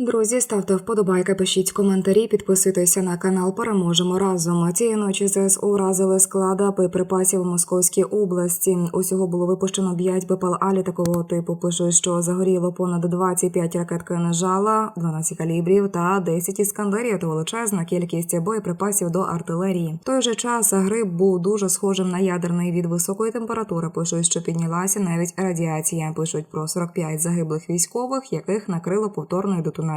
Друзі, ставте вподобайки, пишіть коментарі, підписуйтеся на канал. Переможемо разом. Цієї ночі ЗСУ уразили склада боєприпасів у Московській області. Усього було випущено 5 БПЛА літакового типу. Пишуть, що загоріло понад 25 ракет кинежала, 12 калібрів та 10 іскандерів та величезна кількість боєприпасів до артилерії. В той же час гриб був дуже схожим на ядерний від високої температури. Пишуть, що піднялася навіть радіація. Пишуть про 45 загиблих військових, яких накрило повторною детонацією.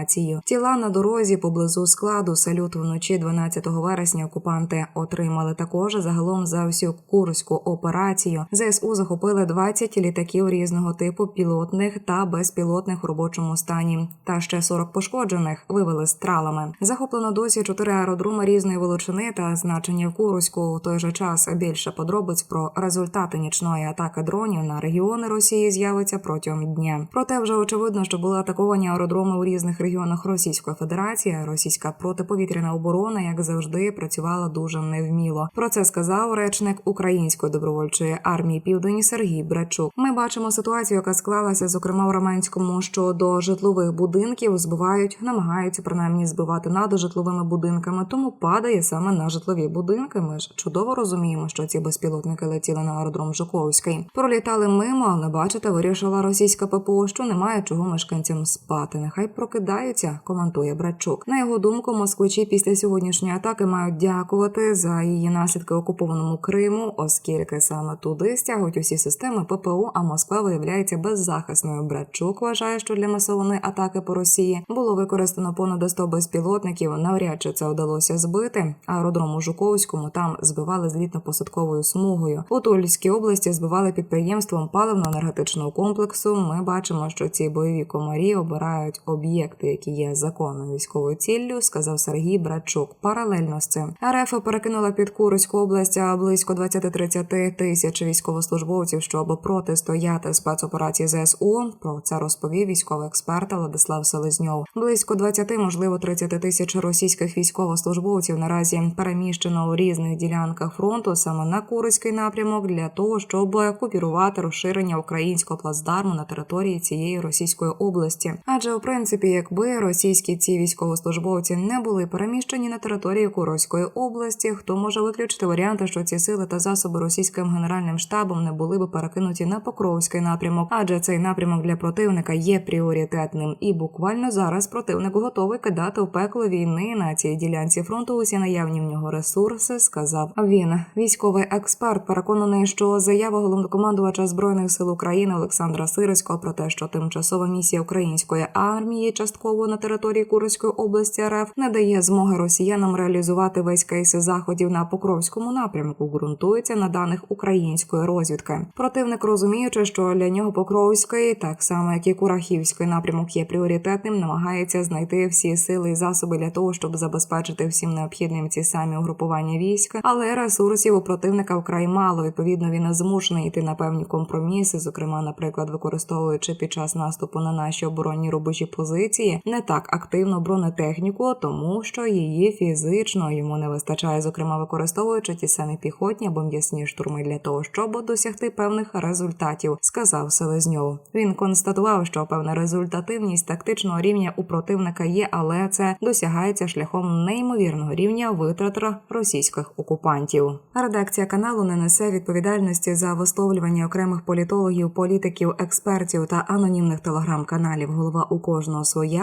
Тіла на дорозі поблизу складу салют вночі 12 вересня. Окупанти отримали також загалом за всю курську операцію. ЗСУ захопили 20 літаків різного типу пілотних та безпілотних у робочому стані. Та ще 40 пошкоджених вивели стралами. Захоплено досі 4 аеродроми різної величини та значення в Курську. У той же час більше подробиць про результати нічної атаки дронів на регіони Росії з'явиться протягом дня. Проте вже очевидно, що були атаковані аеродроми у різних регіонах Російської Федерації. Російська протиповітряна оборона, як завжди, працювала дуже невміло. Про це сказав речник Української добровольчої армії Південь Сергій Брачук. Ми бачимо ситуацію, яка склалася, зокрема в Романському, що до житлових будинків збивають, намагаються принаймні збивати над житловими будинками, тому падає саме на житлові будинки. Ми ж чудово розуміємо, що ці безпілотники летіли на аеродром Жуковський. Пролітали мимо, але бачите, вирішила російська ППО, що немає чого мешканцям спати. Нехай прокидаються, коментує Братчук. На його думку, москвичі після сьогоднішньої атаки мають дякувати за її наслідки окупованому Криму, оскільки саме туди стягують усі системи ППО, а Москва виявляється беззахисною. Братчук вважає, що для масованої атаки по Росії було використано понад 100 безпілотників. Навряд чи це вдалося збити. Аеродром у Жуковському там збивали злітно-посадковою смугою. У Тульській області збивали підприємством паливно-енергетичного комплексу. Ми бачимо, що ці бойові комарі обирають об'єкти, які є законною військовою ціллю, сказав Сергій Братчук. Паралельно з цим РФ перекинула під Курську область близько 20-30 тисяч військовослужбовців, щоб протистояти спецоперації ЗСУ. Про це розповів військовий експерт Владислав Селезньов. Близько 20, можливо, 30 тисяч російських військовослужбовців наразі переміщено у різних ділянках фронту саме на Курський напрямок для того, щоб купірувати розширення українського плацдарму на території цієї російської області. Адже у принципі, якби російські ці військовослужбовці не були переміщені на території Курської області, хто може виключити варіанти, що ці сили та засоби російським генеральним штабом не були б перекинуті на Покровський напрямок, адже цей напрямок для противника є пріоритетним, і буквально зараз противник готовий кидати в пекло війни на цій ділянці фронту усі наявні в нього ресурси. Сказав він. Військовий експерт переконаний, що заява головнокомандувача збройних сил України Олександра Сирського про те, що тимчасова місія української армії частково на території Курської області РФ не дає змоги росіянам реалізувати весь кейс заходів на Покровському напрямку. ґрунтується на даних української розвідки. Противник розуміючи, що для нього Покровський, так само як і Курахівський напрямок, є пріоритетним, намагається знайти всі сили і засоби для того, щоб забезпечити всім необхідним ці самі угрупування військ, але ресурсів у противника вкрай мало. Відповідно, він змушений йти на певні компроміси, зокрема, наприклад, використовуючи під час наступу на наші оборонні рубежі позиції не так активно бронетехніку, тому що її фізично йому не вистачає, зокрема використовуючи ті самі піхотні або м'ясні штурми для того, щоб досягти певних результатів, сказав Селезньов. Він констатував, що певна результативність тактичного рівня у противника є, але це досягається шляхом неймовірного рівня витрат російських окупантів. Редакція каналу не несе відповідальності за висловлювання окремих політологів, політиків, експертів та анонімних телеграм-каналів. Голова у кожного своя